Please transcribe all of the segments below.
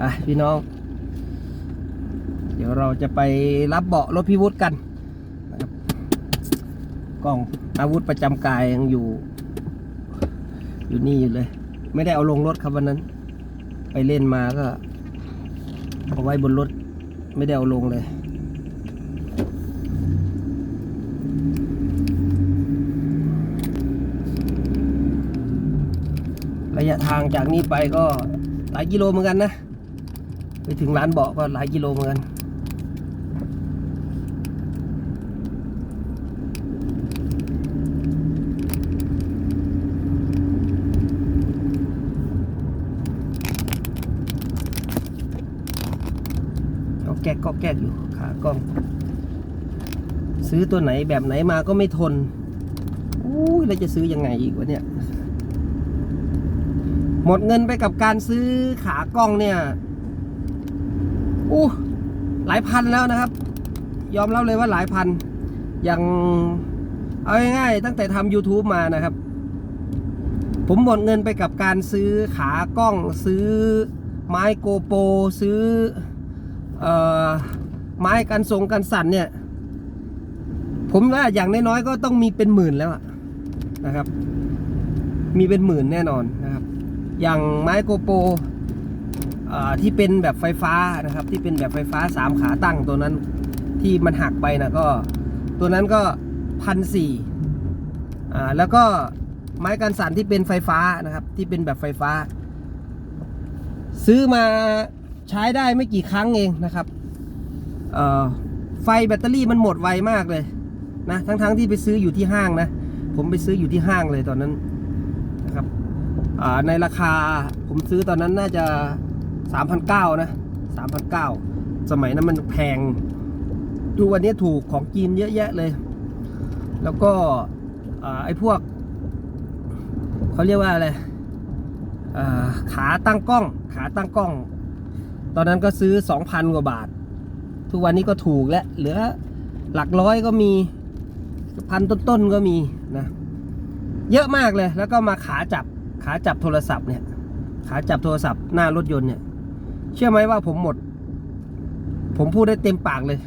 อะพี่น้อง เดี๋ยวเราจะไปรับเบาะรถพิวุฒกันนะครับกล้องอาวุธประจำกายยังอยู่ อยู่นี่อยู่เลย ไม่ได้เอาลงรถครับวันนั้น ไปเล่นมาก็เอาไว้บนรถ ไม่ได้เอาลงเลยระยะทางจากนี้ไปก็หลายกิโลเหมือนกันนะ ไปถึงร้านเบาะก็หลายกิโลเหมือนกันก็แก๊กก็แก๊กอยู่ขากล้อง ซื้อตัวไหนแบบไหนมาก็ไม่ทนอุ้ยแล้วจะซื้อยังไงอีกวะเนี่ย หมดเงินไปกับการซื้อขากล้องเนี่ย อู้หลายพันแล้วนะครับ ยอมรับเลยว่าหลายพันอย่างเอาง่ายๆตั้งแต่ทำ YouTube มานะครับ ผมหมดเงินไปกับการซื้อขากล้องซื้อไม้โกโปรซื้ออไม้กันทรงกันสั่นเนี่ย ผมว่าอย่างน้อยๆก็ต้องมีเป็นหมื่นแล้วนะครับ มีเป็นหมื่นแน่นอนนะครับ อย่างไม้โกโปร ที่เป็นแบบไฟฟ้านะครับ ที่เป็นแบบไฟฟ้าสามขาตั้งตัวนั้นที่มันหักไปนะก็ ตัวนั้นก็พันสี่แล้วก็ไม้กันสั่นที่เป็นไฟฟ้านะครับ ที่เป็นแบบไฟฟ้า ซื้อมาใช้ได้ไม่กี่ครั้งเองนะครับไฟแบตเตอรี่มันหมดไวมากเลยนะทั้งๆที่ไปซื้ออยู่ที่ห้างนะ ผมไปซื้ออยู่ที่ห้างเลยตอนนั้นนะครับในราคาผมซื้อตอนนั้นน่าจะ 3,900นะ3,900 สมัยนั้นมันแพงทุกวันนี้ถูกของจีนเยอะแยะเลย แล้วก็ไอ้พวกเขาเรียกว่าอะไรขาตั้งกล้อง ขาตั้งกล้อง ตอนนั้นก็ซื้อ 2,000 กว่าบาท ทุกวันนี้ก็ถูกแล้วเหลือหลักร้อยก็มีพันต้นๆก็มีนะ เยอะมากเลยแล้วก็มาขาจับขาจับโทรศัพท์เนี่ย ขาจับโทรศัพท์หน้ารถยนต์เนี่ย เชื่อไหมว่าผมหมด ผมพูดได้เต็มปากเลย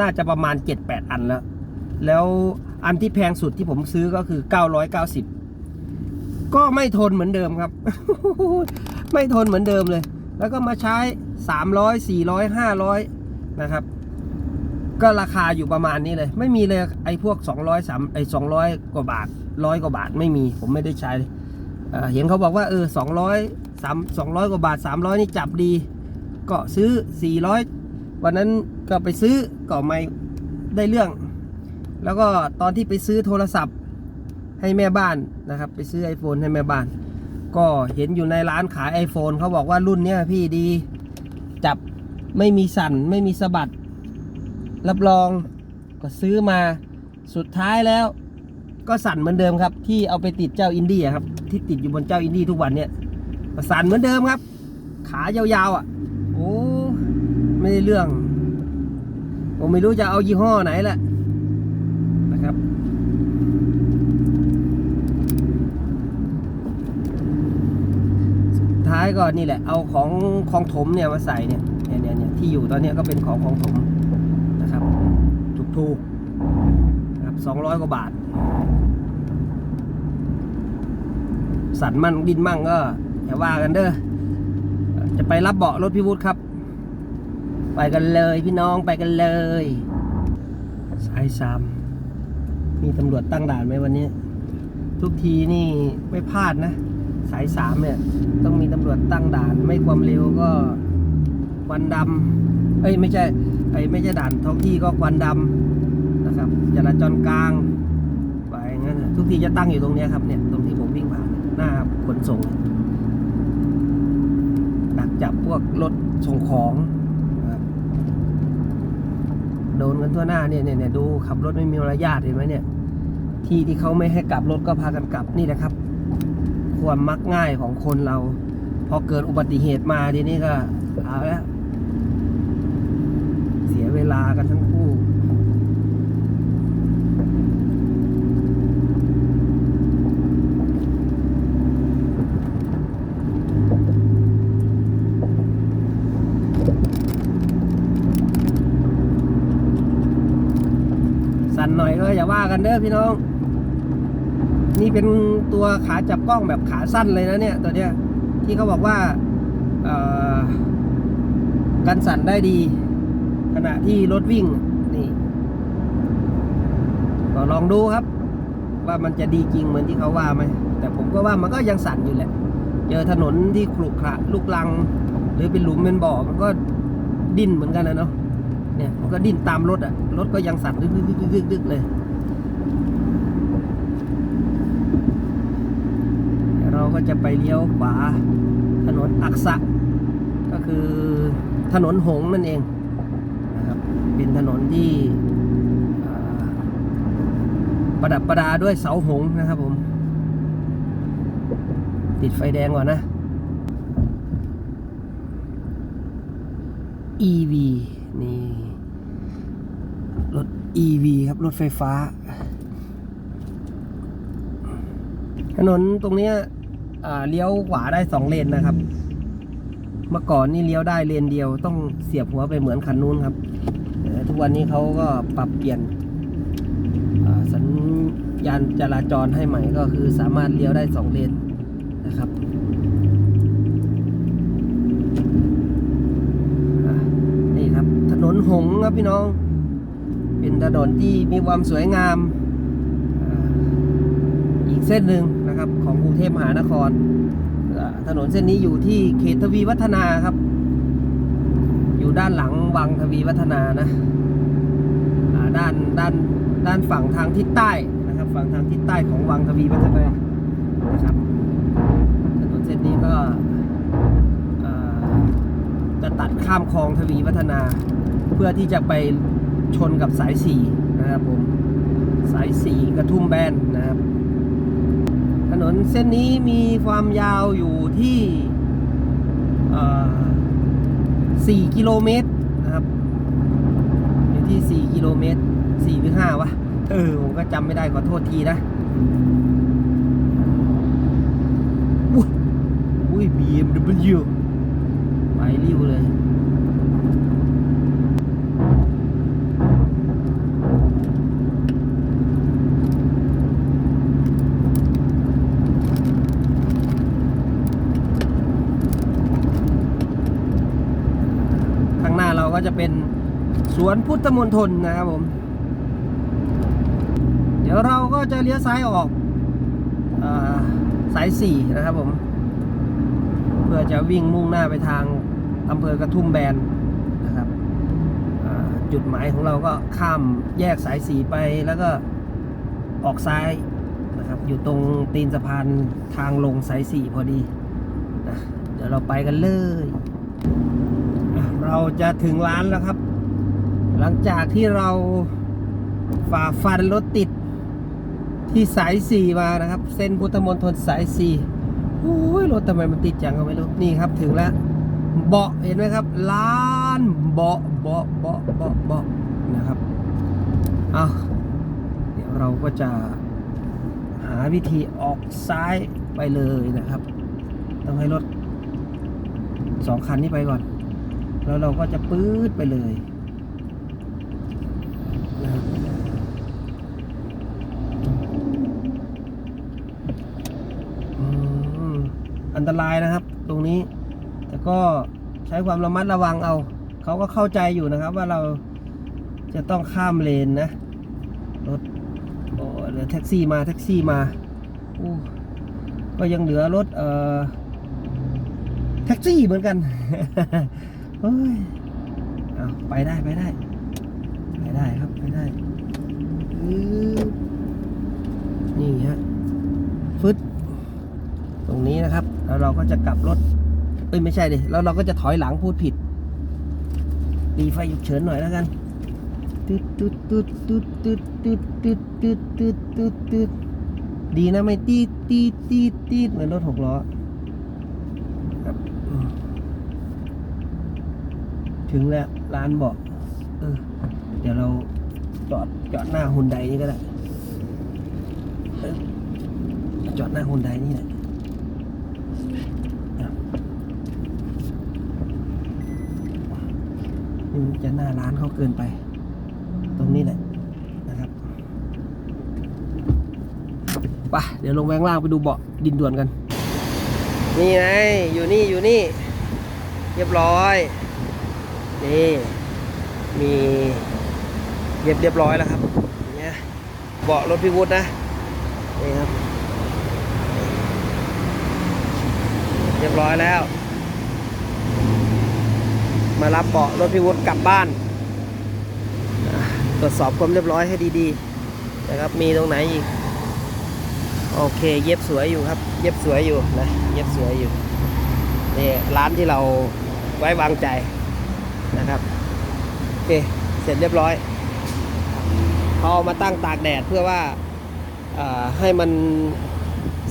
น่าจะประมาณ 7-8 อันแล้ว แล้วอันที่แพงสุดที่ผมซื้อก็คือ 990 ก็ไม่ทนเหมือนเดิมครับ ไม่ทนเหมือนเดิมเลย แล้วก็มาใช้ 300 400 500 นะครับ ก็ราคาอยู่ประมาณนี้เลย ไม่มีเลยไอ้พวก 200 3ไอ้200 กว่าบาทร้อยกว่าบาทไม่มี ผมไม่ได้ใช้เลยเอ่อเห็นเขาบอกว่าเออ200 3 200 กว่าบาท 300 นี่จับดี ก็ซื้อ 400 วันนั้นก็ไปซื้อก็ไม่ได้เรื่อง แล้วก็ตอนที่ไปซื้อโทรศัพท์ให้แม่บ้านนะครับ ไปซื้อ iPhone ให้แม่บ้าน ก็เห็นอยู่ในร้านขาย iPhone เขาบอกว่ารุ่นเนี้ยพี่ดีจับไม่มีสั่นไม่มีสะบัด รับรองก็ซื้อมาสุดท้ายแล้ว ก็สั่นเหมือนเดิมครับ ที่เอาไปติดเจ้าอินดี้ครับ ที่ติดอยู่บนเจ้าอินดี้ทุกวันเนี่ยสั่นเหมือนเดิมครับ ขายาวๆอะ โอ้ไม่ได้เรื่อง ผมไม่รู้จะเอายี่ห้อไหนแหละนะครับ สุดท้ายก็นี่แหละ เอาของของถมเนี่ยมาใส่เนี่ยเนี่ยเนี่ยเนี่ยที่อยู่ตอนนี้ก็เป็นของของถมนะครับ ถูกๆนะครับสองร้อยกว่าบาท สันมั่งดินมั่งก็อย่าว่ากันเด้อ จะไปรับเบาะรถพี่วุฒิครับ ไปกันเลยพี่น้องไปกันเลยสายสามมีตำรวจตั้งด่านไหมวันนี้ ทุกทีนี่ไม่พลาดนะ สายสามเนี่ยต้องมีตำรวจตั้งด่าน ไม่ความเร็วก็ควันดำเอ้ยไม่ใช่ไอ้ยไม่ใช่ด่านท้องที่ก็ควันดำนะครับจราจรกลางไปงั้นทุกทีจะตั้งอยู่ตรงนี้ครับเนี่ยตรงที่ผมวิ่งผ่านหน้าขนส่ง ดักจับพวกรถส่งของโดนกันทั่วหน้าเนี่ยเนี่ยเนี่ยดูขับรถไม่มีมารยาทเห็นไหมเนี่ย ที่ที่เขาไม่ให้กลับรถก็พากันกลับนี่นะครับ ความมักง่ายของคนเรา พอเกิดอุบัติเหตุมาทีนี้ก็เอาละเสียเวลากันทั้งคู่ น ออย่าว่า กันเด้อพี่น้อง นี่เป็นตัวขาจับกล้องแบบขาสั้นเลยนะเนี่ย ตัวเนี้ยที่เขาบอกว่าเอ่อกันสั่นได้ดี ขณะที่รถวิ่งนี่ก็ลองดูครับ ว่ามันจะดีจริงเหมือนที่เขาว่าไหมแต่ผมก็ว่ามันก็ยังสั่นอยู่แหละ เจอถนนที่ขรุขระลูกลัง หรือเป็นหลุมเป็นบ่อมันก็ดิ้นเหมือนกันนะเนาะเนี่ยมันก็ดิ้นตามรถอะรถก็ยังสั่นดึกดึกดึกดึกดึกเลยเดี๋ยวเรา ก็จะไปเลี้ยวขวาถนนอักษะ ก็คือถนนหงนั่นเองนะครับเป็นถนนที่ประดับประดาด้วยเสาหงนะครับผม ติดไฟแดงก่อนนะ EV นี่รถ EV ครับ รถไฟฟ้า ถนนตรงนี้ เลี้ยวขวาได้สองเลนนะครับ เมื่อก่อนนี่เลี้ยวได้เลนเดียว ต้องเสียบหัวไปเหมือนคันนู้นครับทุกวันนี้เขาก็ปรับเปลี่ยนสัญญาณจราจรให้ใหม่ก็คือสามารถเลี้ยวได้สองเลนนะครับนี่ครับถนนหงครับพี่น้อง เป็นถนนที่มีความสวยงาม อีกเส้นหนึ่ง นะครับ ของกรุงเทพมหานคร ถนนเส้นนี้อยู่ที่เขตทวีวัฒนาครับ อยู่ด้านหลังวังทวีวัฒนานะด้านด้านด้านฝั่งทางทิศใต้นะครับ ฝั่งทางทิศใต้ของวังทวีวัฒนานะครับถนนเส้นนี้ก็จะตัดข้ามคลองทวีวัฒนา เพื่อที่จะไปชนกับสายสี่นะครับผมสายสี่กระทุ่มแบน นะครับถนนเส้นนี้มีความยาวอยู่ที่ 4 กิโลเมตรนะครับอยู่ที่ 4 กิโลเมตร 4 หรือ 5 วะ เออ ผมก็จำไม่ได้ขอโทษทีนะอุ้ย BMW ไปริ้วเลย ข้างหน้าเราก็ จะเป็นสวนพุทธมณฑลนะครับผม เดี๋ยวเราก็จะเลี้ยวซ้ายออกอสายสี่นะครับผม เพื่อจะวิ่งมุ่งหน้าไปทางอำเภอกระทุ่มแบนนะครับจุดหมายของเราก็ข้ามแยกสายสีไปแล้วก็ออกซ้ายนะครับ อยู่ตรงตีนสะพานทางลงสายสี่พอดีนะเดี๋ยวเราไปกันเลย เราจะถึงร้านแล้วครับ หลังจากที่เราฝ่าฟันรถติดที่สายสี่มานะครับ เส้นพุทธมณฑลสายสี่โอ้ยรถทำไมมันติดจังก็ไม่รู้นี่ครับถึงแล้วเบาะเห็นไหมครับร้านเบาะเบาะเบาะเบาะเบาะนะครับเอาเดี๋ยวเราก็จะหาวิธีออกซ้ายไปเลยนะครับ ต้องให้รถสองคันนี้ไปก่อน แล้วเราก็จะปื๊ดไปเลยนะครับอันตรายนะครับ ตรงนี้ แต่ก็ใช้ความระมัดระวังเอา เขาก็เข้าใจอยู่นะครับ ว่าเราจะต้องข้ามเลนนะรถโอ้เหลือแท็กซี่มาแท็กซี่มาอู้ก็ยังเหลือรถเอ่อแท็กซี่เหมือนกัน เฮ้ยเอาไปได้ไปได้ ไปได้ครับไปได้นี่ฮะฟึดตรงนี้นะครับ แล้วเราก็จะกลับรถ เอ้ยไม่ใช่ดิแล้วเราก็จะถอยหลังพูดผิดดีไฟฉุกเฉินหน่อยแล้วกันตึ๊ดตึ๊ดตึ๊ดตึ๊ดตึ๊ดตึ๊ดตึ๊ดตึ๊ดตึ๊ดตึ๊ดตึ๊ดดีนะไม่ตีตีตีตีเหมือนรถหกล้อครับ ถึงแล้วร้านบอก เออ เดี๋ยวเราจอดจอดหน้าฮุนไดนี่ก็ได้จอดหน้าฮุนไดนี่แหละนี่มันจะหน้าร้านเขาเกินไป ตรงนี้แหละนะครับไปเดี๋ยวลงแวงล่างไปดูเบาะดินด่วนกัน นี่ไงอยู่นี่อยู่นี่ เรียบร้อย นี่มีเรียบเรียบร้อยแล้วครับเนี่ยเบาะรถพิวุฒนะนี่ครับเรียบร้อยแล้ว มารับเบาะรถพิวุฒกลับบ้านตรวจสอบความเรียบร้อยให้ดีๆนะครับมีตรงไหนอีกโอเค เย็บสวยอยู่ครับ เย็บสวยอยู่นะ เย็บสวยอยู่นี่ร้านที่เราไว้วางใจ นะครับโอเคเสร็จเรียบร้อยเอามาตั้งตากแดดเพื่อว่าให้มัน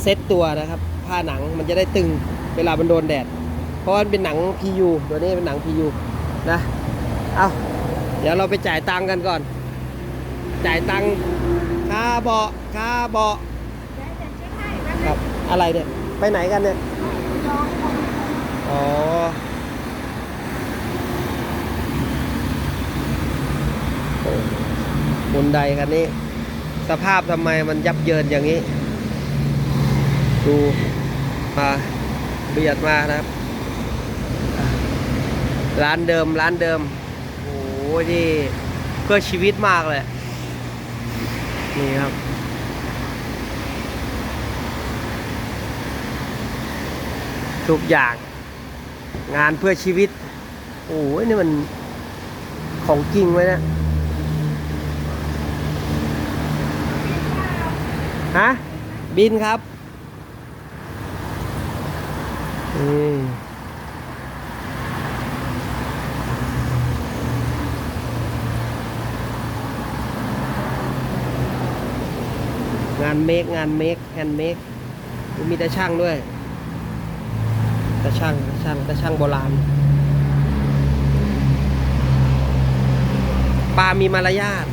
เซตตัวนะครับ ผ้าหนังมันจะได้ตึงเวลามันโดนแดด เพราะว่ามันเป็นหนัง PU ตัวนี้เป็นหนัง PU นะเอาเดี๋ยวเราไปจ่ายตังค์กันก่อน จ่ายตังค์ค่าเบาะค่าเบาะครับอะไรเนี่ย ไปไหนกันเนี่ย อ๋อ มุนใดคันนี้ สภาพทำไมมันยับเยินอย่างนี้ ดูมาเบียดมานะครับ ร้านเดิมร้านเดิม โอ้โหที่เพื่อชีวิตมากเลย นี่ครับทุกอย่าง งานเพื่อชีวิต โอ้ยนี่มันของจริงไว้นะ ฮะ บินครับนี่งานเมคงานเมคแฮนด์เมคมีแต่ช่างด้วยแต่ช่างแต่ช่างแต่ช่างโบราณปลามีมารยาท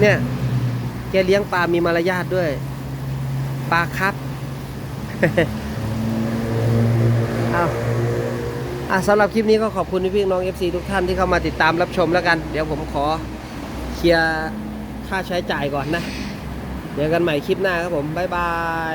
เนี่ยแก เลี้ยงปลามีมารยาทด้วย ปลาครับเอาอะสำหรับคลิปนี้ก็ขอบคุณพี่ๆน้อง FC ทุกท่านที่เข้ามาติดตามรับชมแล้วกัน เดี๋ยวผมขอเคลียร์ค่าใช้จ่ายก่อนนะ เดี๋ยวกันใหม่คลิปหน้าครับผม บ๊ายบาย